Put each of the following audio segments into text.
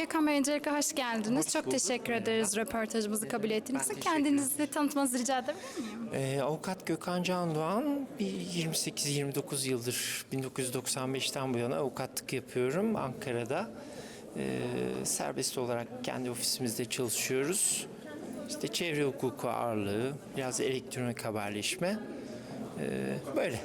Bey öncelikle hoş geldiniz. Hoş Çok teşekkür ederiz röportajımızı kabul ettiğiniz için. Kendinizi tanıtmanızı rica edebilir miyim? Ee, avukat Gökhan Can Doğan bir 28-29 yıldır 1995'ten bu yana avukatlık yapıyorum Ankara'da. Ee, serbest olarak kendi ofisimizde çalışıyoruz. İşte çevre hukuku ağırlığı, biraz elektronik haberleşme. Ee, böyle.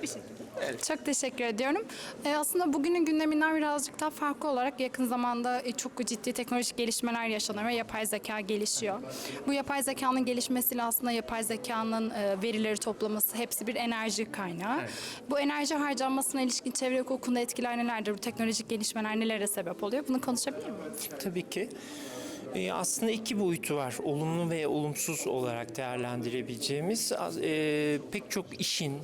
Çok teşekkür ediyorum. Ee, aslında bugünün gündeminden birazcık daha farklı olarak yakın zamanda e, çok ciddi teknolojik gelişmeler yaşanıyor ve yapay zeka gelişiyor. Bu yapay zekanın gelişmesiyle aslında yapay zekanın e, verileri toplaması hepsi bir enerji kaynağı. Bu enerji harcanmasına ilişkin çevre hukukunda etkiler nelerdir? Bu teknolojik gelişmeler nelere sebep oluyor? Bunu konuşabilir miyiz? Tabii ki. Ee, aslında iki boyutu var. Olumlu ve olumsuz olarak değerlendirebileceğimiz. E, pek çok işin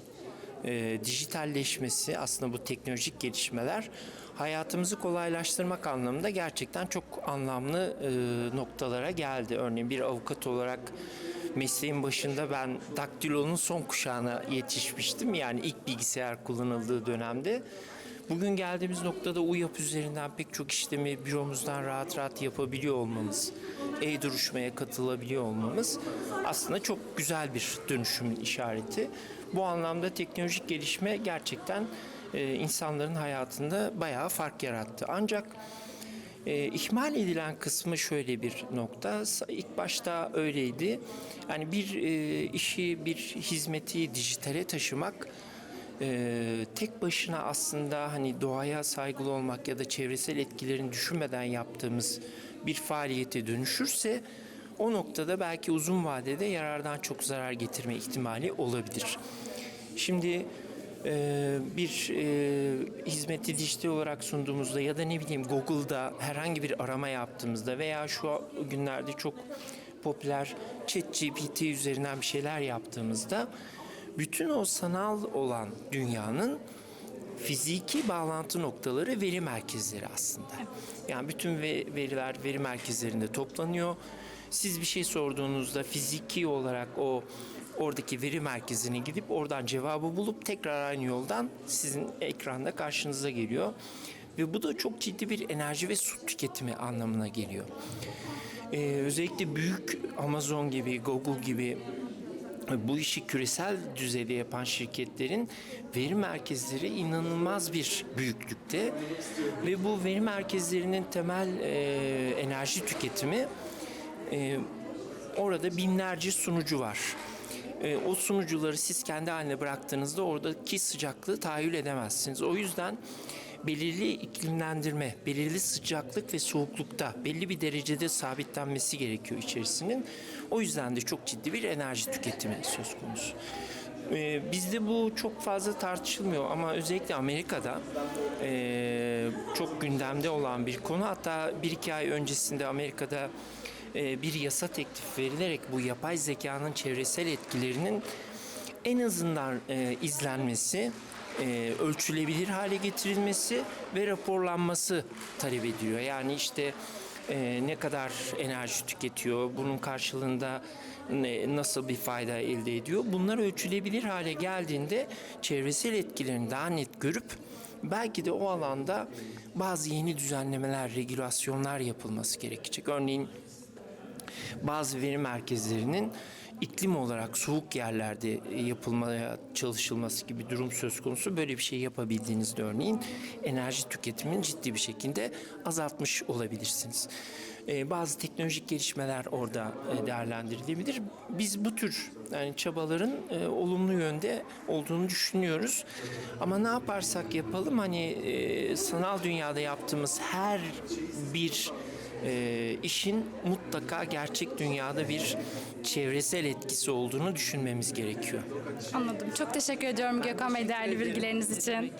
e, dijitalleşmesi, aslında bu teknolojik gelişmeler hayatımızı kolaylaştırmak anlamında gerçekten çok anlamlı e, noktalara geldi. Örneğin bir avukat olarak mesleğin başında ben daktilonun son kuşağına yetişmiştim. Yani ilk bilgisayar kullanıldığı dönemde. Bugün geldiğimiz noktada UYAP üzerinden pek çok işlemi büromuzdan rahat rahat yapabiliyor olmamız, e-duruşmaya katılabiliyor olmamız aslında çok güzel bir dönüşümün işareti. Bu anlamda teknolojik gelişme gerçekten e, insanların hayatında bayağı fark yarattı. Ancak e, ihmal edilen kısmı şöyle bir nokta. İlk başta öyleydi. Yani bir e, işi, bir hizmeti dijitale taşımak e, tek başına aslında hani doğaya saygılı olmak ya da çevresel etkilerini düşünmeden yaptığımız bir faaliyete dönüşürse o noktada belki uzun vadede yarardan çok zarar getirme ihtimali olabilir. Şimdi e, bir e, hizmeti dijital olarak sunduğumuzda ya da ne bileyim Google'da herhangi bir arama yaptığımızda veya şu günlerde çok popüler ChatGPT üzerinden bir şeyler yaptığımızda bütün o sanal olan dünyanın fiziki bağlantı noktaları veri merkezleri aslında. Yani bütün ve- veriler veri merkezlerinde toplanıyor. Siz bir şey sorduğunuzda fiziki olarak o oradaki veri merkezine gidip oradan cevabı bulup tekrar aynı yoldan sizin ekranda karşınıza geliyor. Ve bu da çok ciddi bir enerji ve su tüketimi anlamına geliyor. Ee, özellikle büyük Amazon gibi, Google gibi bu işi küresel düzeyde yapan şirketlerin veri merkezleri inanılmaz bir büyüklükte ve bu veri merkezlerinin temel e, enerji tüketimi e, orada binlerce sunucu var. E, o sunucuları siz kendi haline bıraktığınızda oradaki sıcaklığı tahayyül edemezsiniz. O yüzden belirli iklimlendirme, belirli sıcaklık ve soğuklukta belli bir derecede sabitlenmesi gerekiyor içerisinin. O yüzden de çok ciddi bir enerji tüketimi söz konusu. Ee, bizde bu çok fazla tartışılmıyor ama özellikle Amerika'da e, çok gündemde olan bir konu. Hatta bir iki ay öncesinde Amerika'da e, bir yasa teklif verilerek bu yapay zekanın çevresel etkilerinin en azından e, izlenmesi, e, ölçülebilir hale getirilmesi ve raporlanması talep ediliyor. Yani işte e, ne kadar enerji tüketiyor, bunun karşılığında ne, nasıl bir fayda elde ediyor. Bunlar ölçülebilir hale geldiğinde çevresel etkilerini daha net görüp belki de o alanda bazı yeni düzenlemeler, regülasyonlar yapılması gerekecek. Örneğin bazı veri merkezlerinin iklim olarak soğuk yerlerde yapılmaya çalışılması gibi durum söz konusu. Böyle bir şey yapabildiğinizde örneğin enerji tüketimini ciddi bir şekilde azaltmış olabilirsiniz. Ee, bazı teknolojik gelişmeler orada e, değerlendirilebilir. Biz bu tür yani çabaların e, olumlu yönde olduğunu düşünüyoruz. Ama ne yaparsak yapalım hani e, sanal dünyada yaptığımız her bir e, işin mutlaka gerçek dünyada bir çevresel etkisi olduğunu düşünmemiz gerekiyor. Anladım. Çok teşekkür ediyorum Gökhan Bey değerli bilgileriniz için.